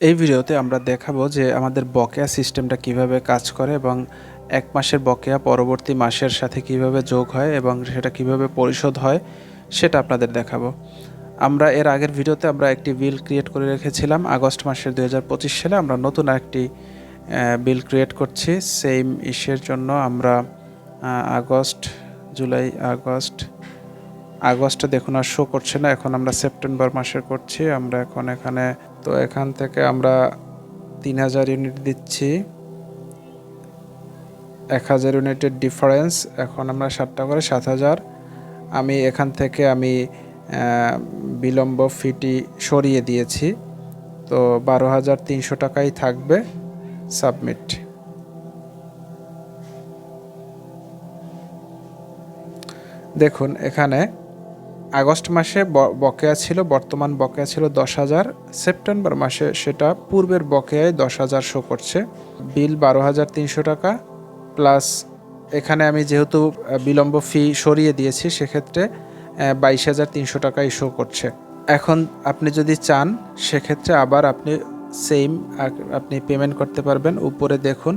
এই ভিডিওতে আমরা দেখাবো যে আমাদের বকেয়া সিস্টেমটা কীভাবে কাজ করে এবং এক মাসের বকেয়া পরবর্তী মাসের সাথে কীভাবে যোগ হয় এবং সেটা কীভাবে পরিশোধ হয় সেটা আপনাদের দেখাবো। আমরা এর আগের ভিডিওতে আমরা একটি বিল ক্রিয়েট করে রেখেছিলাম। আগস্ট মাসের দু হাজার পঁচিশ সালে আমরা নতুন একটি বিল ক্রিয়েট করছি। সেম ইস্যের জন্য আমরা আগস্ট, জুলাই, আগস্ট, আগস্টে দেখুন আর শো করছে না। এখন আমরা সেপ্টেম্বর মাসের করছি। আমরা এখন এখানে তো এখান থেকে আমরা তিন হাজার ইউনিট দিচ্ছি। এক হাজার ইউনিটের ডিফারেন্স, এখন আমরা সাতটা করে সাত হাজার। আমি এখান থেকে আমি বিলম্ব ফিটি সরিয়ে দিয়েছি। তো বারো হাজার তিনশো টাকাই থাকবে সাবমিট। দেখুন, এখানে আগস্ট মাসে বকেয়া ছিল, বর্তমান বকেয়া ছিল দশ হাজার। সেপ্টেম্বর মাসে সেটা পূর্বের বকেয়ায় দশ হাজার শো করছে। বিল বারো হাজার তিনশো টাকা প্লাস এখানে আমি যেহেতু বিলম্ব ফি সরিয়ে দিয়েছি, সেক্ষেত্রে বাইশ হাজার তিনশো টাকাই শো করছে। এখন আপনি যদি চান, সেক্ষেত্রে আবার আপনি সেম আপনি পেমেন্ট করতে পারবেন। উপরে দেখুন,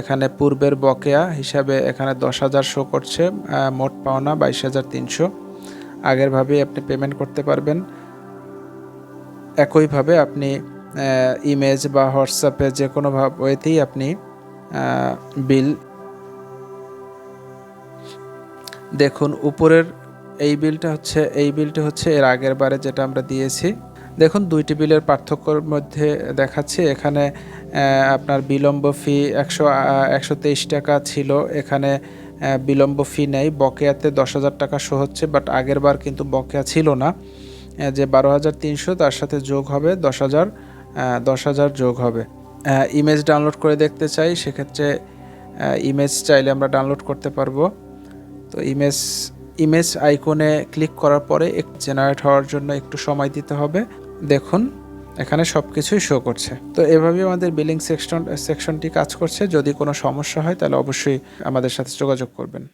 এখানে পূর্বের বকেয়া হিসাবে এখানে দশ হাজার শো করছে মোট পাওনা বাইশ হাজার তিনশো। আগেরভাবেই আপনি পেমেন্ট করতে পারবেন। একইভাবে আপনি ইমেজ বা হোয়াটসঅ্যাপে যে কোনো ওয়েতেই আপনি বিল দেখুন, উপরের এই বিলটা হচ্ছে, এই বিলটা হচ্ছে এর আগের বারে যেটা আমরা দিয়েছি। দেখুন, দুইটি বিলের পার্থক্যর মধ্যে দেখাচ্ছি। এখানে আপনার বিলম্ব ফি একশো একশো টাকা ছিল। এখানে বিলম্ব ফি নেই। বকেয়াতে দশ হাজার টাকা শো হচ্ছে বাট আগের বার কিন্তু বকেয়া ছিল না। যে বারো হাজার তিনশো, তার সাথে যোগ হবে দশ হাজার দশ হাজার যোগ হবে। ইমেজ ডাউনলোড করে দেখতে চাই, সেক্ষেত্রে ইমেজ চাইলে আমরা ডাউনলোড করতে পারব। তো ইমেজ ইমেজ আইকনে ক্লিক করার পরে জেনারেট হওয়ার জন্য একটু সময় দিতে হবে। দেখুন। এখানে সব কিছুই শো করছে। তো এভাবেই আমাদের বিলিং সেকশন সেকশনটি কাজ করছে। যদি কোনো সমস্যা হয় তাহলে অবশ্যই আমাদের সাথে যোগাযোগ করবেন।